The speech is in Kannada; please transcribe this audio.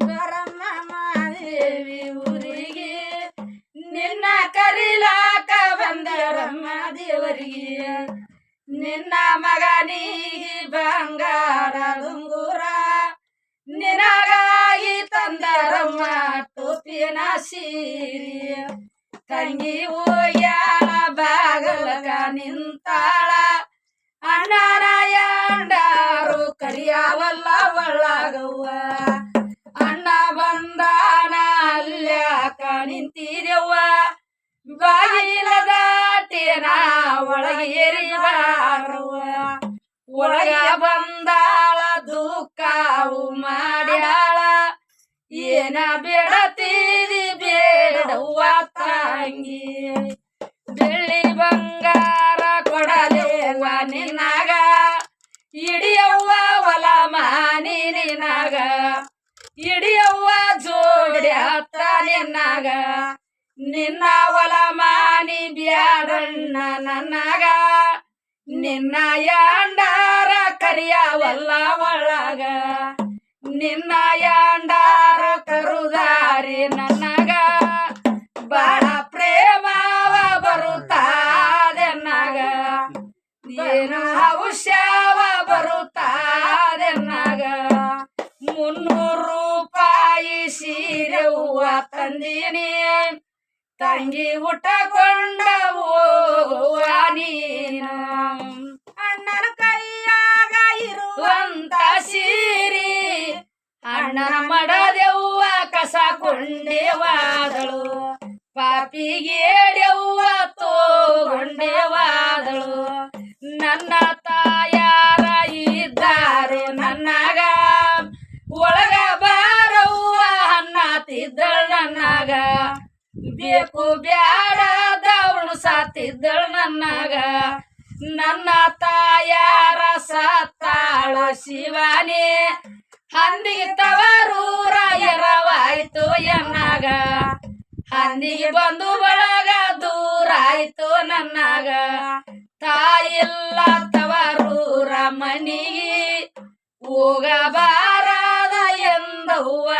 ಬರಮ್ಮ ಮಾದೇವಿ ಊರಿಗೆ, ನಿನ್ನ ಕರಿಲಾಕ ಬಂದರಮ್ಮ ದೇವರಿಗೆ ನಿನ್ನ ಮಗನಿಗೆ ಬಂಗಾರ ದುಂಗುರ, ನಿನಗಾಗಿ ತಂದರಮ್ಮ ಟೋಪಿನ ಸೀರಿ. ತಂಗಿ ಹೋಗ್ಯಾಳ ಬಾಗಲಕ ನಿಂತಾಳ. ಬಾಗಿಲ ದಾಟಿನ ಒಳಗೇರಿ ಬಾರುವ. ಒಳಗ ಬಂದಾಳ, ದುಃಖವು ಮಾಡ್ಯಾಳ. ಏನ ಬೇಡತೀರಿ, ಬೇಡವ್ವ ತಂಗಿ. ಬೆಳ್ಳಿ ಬಂಗಾರ ಕೊಡಲೇವ ನಿನ್ನಾಗ ಇಡಿಯವ್ವ ಹೊಲ ಮಾನಿ ನಿನಾಗ. ಇಡಿಯವ್ವ ಜೋಡಿ ಹತ್ತ ನಿನ್ನಾಗ ನಿನ್ನ ಒಲ ಮಾನಿ ಬ್ಯಾಡಣ್ಣ ನನಗ. ನಿನ್ನ ಯಾಂಡಾರ ಕರಿಯವಲ್ಲ ಒಳಗ. ನಿನ್ನ ಯಾಂಡಾರ ಕರುದಾರಿ ನನ್ನಗ ಬಹಳ ಪ್ರೇಮವ ನಗ ಏನು ಔಷವ ನಗ ಮುನ್ನೂರು ರೂಪಾಯಿ ಸೀರೆ ಹೂವ ತಂದೀನಿ. ತಂಗಿ ಊಟಕೊಂಡ ನೀನು. ಅಣ್ಣನ ಕೈಯಾಗ ಇರುವಂತ ಸೀರಿ ಅಣ್ಣನ ಮಡದೆವ್ವ ಕಸ ಕೊಂಡೇವಾದಳು. ಪಾಪಿಗೇಡೆವ್ವ ಬೇಕು ಬ್ಯಾಡದವಳು ಸಾತಿದ್ದಳು ನನ್ನಗ. ನನ್ನ ತಾಯಾರ ಸತ್ತಾಳ ಶಿವಾನಿ. ಹಂದಿಗೆ ತವರೂರ ಎರವಾಯ್ತು ಎನ್ನಾಗ. ಹಂದಿಗೆ ಬಂದು ಬಳಗ ದೂರ ಆಯ್ತು ನನ್ನಾಗ. ತಾಯಿಲ್ಲ ತವರೂರ ಮನಿಗೆ ಹೋಗಬಾರದ ಎಂದವ್ವ.